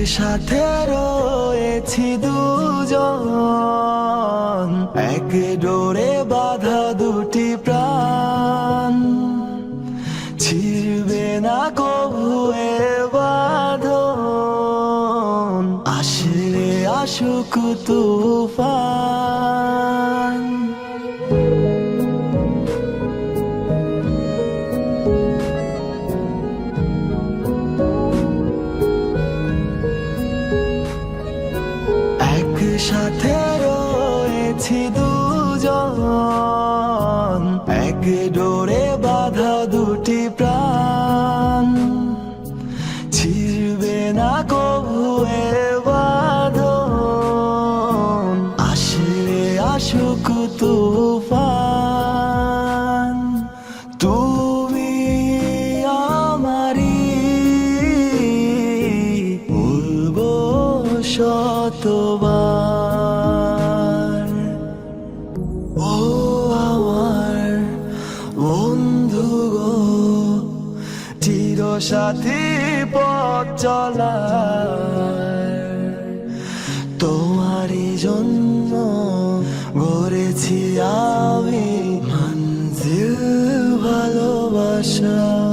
একসাথে রয়েছি দুজন। এক ডোরে বাধা দুটি প্রাণ। ছিড়বে না কবুয়ে বাঁধন। আসলে আসুক তুফান। এক ডোরে বাধা দুটি প্রাণ? ছিড়বে না কবুয়ে বাঁধন। আসলে আসুক তুফান। তুমি আমারি বলব শতবার সাথী পথ চলা তোমারই জন্য গড়েছি আমি মঞ্জিল ভালোবাসার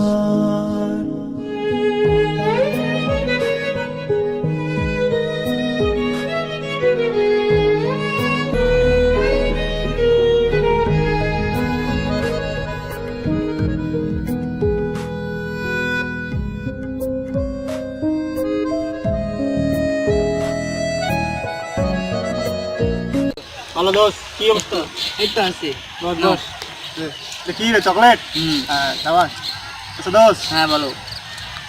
হ্যালো দোষ কি অবস্থা? এই তো আছি। কি রে চকলেট? হ্যাঁ আচ্ছা দোষ? হ্যাঁ বলো।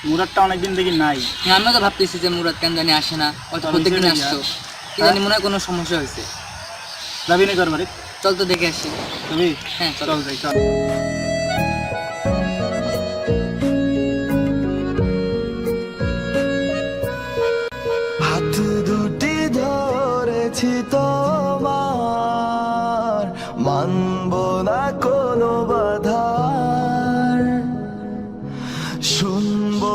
মুরাদটা অনেকদিন দেখি নাই। হ্যাঁ আমিও তো ভাবতেছি যে মুরাদ কেন জানি আসে না। হয়তো চল, প্রত্যেকদিন আসতো। কি জানি মনে হয় কোনো সমস্যা হয়েছে। যাবি না করবারে চল তো দেখে আসি। যাবি? হ্যাঁ চল। যাই চল। হাত দুটি ধরেছি তোমার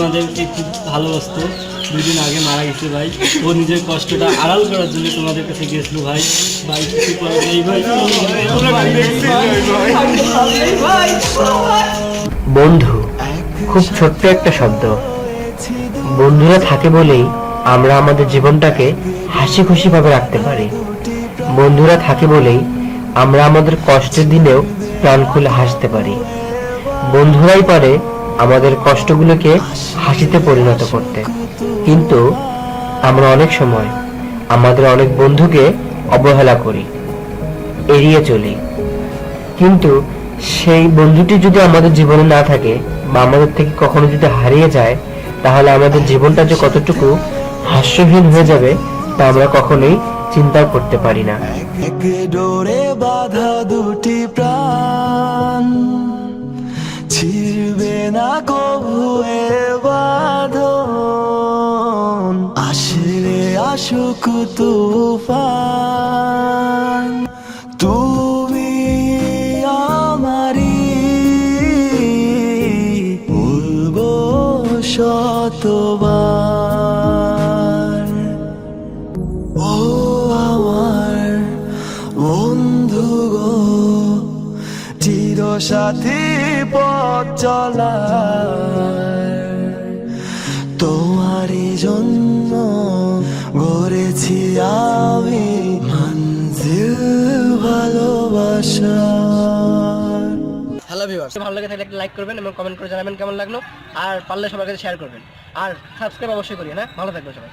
আমাদেরকে খুব ভালোবাসতো দুদিন আগে মারা গেছে ভাই। ও নিজের কষ্টটা আড়াল করার জন্য তোমাদের কাছে গেছিল ভাই। ভাই কিছু বন্ধু, খুব ছোট্ট একটা শব্দ। বন্ধুরা থাকে বলেই আমরা আমাদের জীবনটাকে হাসি খুশি ভাবে রাখতে পারি। বন্ধুরা থাকে বলেই আমরা আমাদের কষ্টের দিনেও প্রাণ খুলে হাসতে পারি। বন্ধুরাই পারে আমাদের কষ্টগুলোকে হাসিতে পরিণত করতে। কিন্তু আমরা অনেক সময় আমাদের অনেক বন্ধুকে অবহেলা করি, এড়িয়ে চলি। কিন্তু সেই বন্ধুটি যদি আমাদের জীবনে না থাকে বা আমাদের থেকে কখনো যদি হারিয়ে যায়, তাহলে আমাদের জীবনটা যে কতটুকু হাস্যহীন হয়ে যাবে তা আমরা কখনোই চিন্তাও করতে পারি না। ডোরে বাধা দুটি কবুয়ে বাঁধন। আসলে আসুক তুফান। তুমি আমারি বলব শতবার ও আমার বন্ধু গো চির সাথী পথ চলার তোমারই জন্য গড়েছি আমি ভালোবাসার হ্যালো ভিউয়ার্স ভালো লাগে থাকলে একটা লাইক করবেন এবং কমেন্ট করে জানাবেন কেমন লাগল। আর পারলে সবার কাছে শেয়ার করবেন। আর সাবস্ক্রাইব অবশ্যই করি না ভালো থাকবেন সবাই।